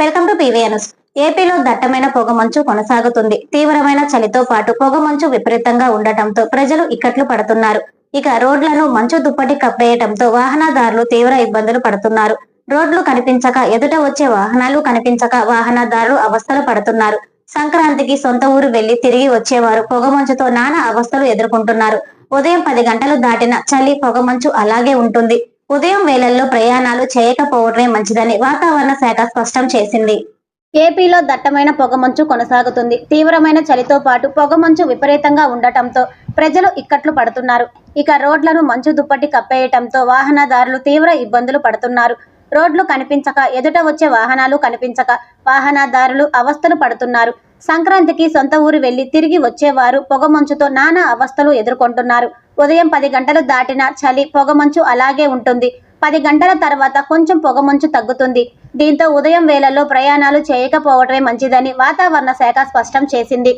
Welcome to PVNS ఏపీలో దట్టమైన పొగమంచు కొనసాగుతుంది. తీవ్రమైన చలితో పాటు పొగమంచు విపరీతంగా ఉండటంతో ప్రజలు ఇక్కట్లు పడుతున్నారు. ఇక రోడ్లను మంచు దుప్పటి కప్పేయటంతో వాహనదారులు తీవ్ర ఇబ్బందులు పడుతున్నారు. రోడ్లు కనిపించక ఎదుట వచ్చే వాహనాలు కనిపించక వాహనదారులు అవస్థలు పడుతున్నారు. సంక్రాంతికి సొంత ఊరు వెళ్ళి తిరిగి వచ్చేవారు పొగమంచుతో నానా అవస్థలు ఎదుర్కొంటున్నారు. ఉదయం పది గంటలు దాటిన చలి పొగమంచు అలాగే ఉంటుంది. ఉదయం వేళల్లో ప్రయాణాలు చేయకపోవడమే మంచిదని వాతావరణ శాఖ స్పష్టం చేసింది. ఏపీలో దట్టమైన పొగమంచు కొనసాగుతుంది. తీవ్రమైన చలితో పాటు పొగమంచు విపరీతంగా ఉండటంతో ప్రజలు ఇక్కట్లు పడుతున్నారు. ఇక రోడ్లను మంచు దుప్పటి కప్పేయటంతో వాహనదారులు తీవ్ర ఇబ్బందులు పడుతున్నారు. రోడ్లు కనిపించక ఎదుట వచ్చే వాహనాలు కనిపించక వాహనదారులు అవస్థలు పడుతున్నారు. సంక్రాంతికి సొంత ఊరు వెళ్ళి తిరిగి వచ్చేవారు పొగమంచుతో నానా అవస్థలు ఎదుర్కొంటున్నారు. ఉదయం పది గంటలు దాటిన చలి పొగమంచు అలాగే ఉంటుంది. పది గంటల తర్వాత కొంచెం పొగమంచు తగ్గుతుంది. దీంతో ఉదయం వేళల్లో ప్రయాణాలు చేయకపోవడమే మంచిదని వాతావరణ శాఖ స్పష్టం చేసింది.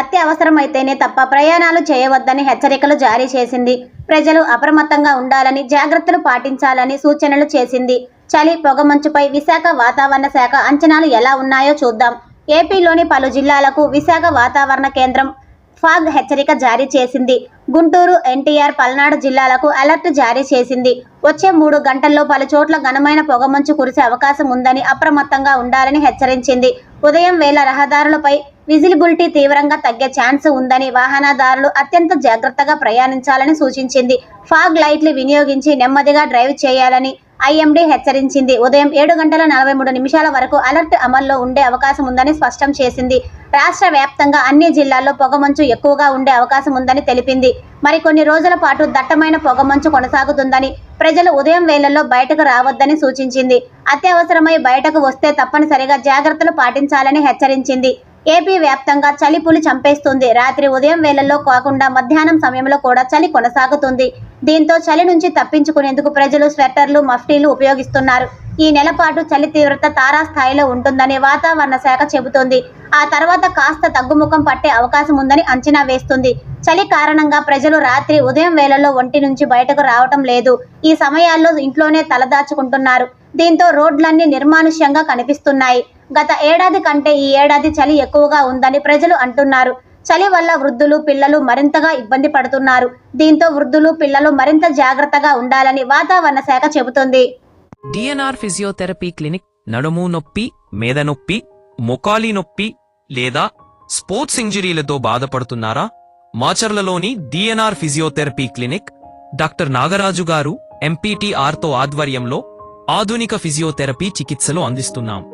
అత్యవసరమైతేనే తప్ప ప్రయాణాలు చేయవద్దని హెచ్చరికలు జారీ చేసింది. ప్రజలు అప్రమత్తంగా ఉండాలని జాగ్రత్తలు పాటించాలని సూచనలు చేసింది. చలి పొగమంచుపై విశాఖ వాతావరణ శాఖ అంచనాలు ఎలా ఉన్నాయో చూద్దాం. ఏపీలోని పలు జిల్లాలకు విశాఖ వాతావరణ కేంద్రం ఫాగ్ హెచ్చరిక జారీ చేసింది. గుంటూరు ఎన్టీఆర్ పల్నాడు జిల్లాలకు అలర్ట్ జారీ చేసింది. వచ్చే మూడు గంటల్లో పలు చోట్ల ఘనమైన పొగమంచు కురిసే అవకాశం ఉందని అప్రమత్తంగా ఉండాలని హెచ్చరించింది. ఉదయం వేళ రహదారులపై విజిలిబిలిటీ తీవ్రంగా తగ్గే ఛాన్స్ ఉందని వాహనదారులు అత్యంత జాగ్రత్తగా ప్రయాణించాలని సూచించింది. ఫాగ్ లైట్లు వినియోగించి నెమ్మదిగా డ్రైవ్ చేయాలని ఐఎండీ హెచ్చరించింది. ఉదయం ఏడు గంటల నలభై మూడు నిమిషాల వరకు అలర్ట్ అమల్లో ఉండే అవకాశం ఉందని స్పష్టం చేసింది. రాష్ట్ర వ్యాప్తంగా అన్ని జిల్లాల్లో పొగమంచు ఎక్కువగా ఉండే అవకాశం ఉందని తెలిపింది. మరికొన్ని రోజుల పాటు దట్టమైన పొగమంచు కొనసాగుతుందని ప్రజలు ఉదయం వేళల్లో బయటకు రావద్దని సూచించింది. అత్యవసరమై బయటకు వస్తే తప్పనిసరిగా జాగ్రత్తలు పాటించాలని హెచ్చరించింది. ఏపీ వ్యాప్తంగా చలి పులి చంపేస్తుంది. రాత్రి ఉదయం వేళల్లో కాకుండా మధ్యాహ్నం సమయంలో కూడా చలి కొనసాగుతుంది. దీంతో చలి నుంచి తప్పించుకునేందుకు ప్రజలు స్వెట్టర్లు మఫ్టీలు ఉపయోగిస్తున్నారు. ఈ నెల పాటు చలి తీవ్రత తారాస్థాయిలో ఉంటుందని వాతావరణ శాఖ చెబుతోంది. ఆ తర్వాత కాస్త తగ్గుముఖం పట్టే అవకాశం ఉందని అంచనా వేస్తుంది. చలి కారణంగా ప్రజలు రాత్రి ఉదయం వేళల్లో ఒంటి నుంచి బయటకు రావటం లేదు. ఈ సమయాల్లో ఇంట్లోనే తలదాచుకుంటున్నారు. దీంతో రోడ్లన్నీ నిర్మానుష్యంగా కనిపిస్తున్నాయి. గత ఏడాది కంటే ఈ ఏడాది చలి ఎక్కువగా ఉందని ప్రజలు అంటున్నారు. చలి వల్ల వృద్ధులు పిల్లలు మరింతగా ఇబ్బంది పడుతున్నారు. దీంతో వృద్ధులు పిల్లలు మరింత జాగ్రత్తగా ఉండాలని వాతావరణ శాఖ చెబుతోంది. డిఎన్ఆర్ ఫిజియోథెరపీ క్లినిక్ నడుము నొప్పి మేద నొప్పి మొకాలి నొప్పి లేదా స్పోర్ట్స్ ఇంజరీలతో బాధపడుతున్నారా? మాచర్లలోని DNR physiotherapy clinic doctor Nagaraju garu ఎంపీటీఆర్తో ఆధ్వర్యంలో ఆధునిక ఫిజియోథెరపీ చికిత్సలు అందిస్తున్నాం.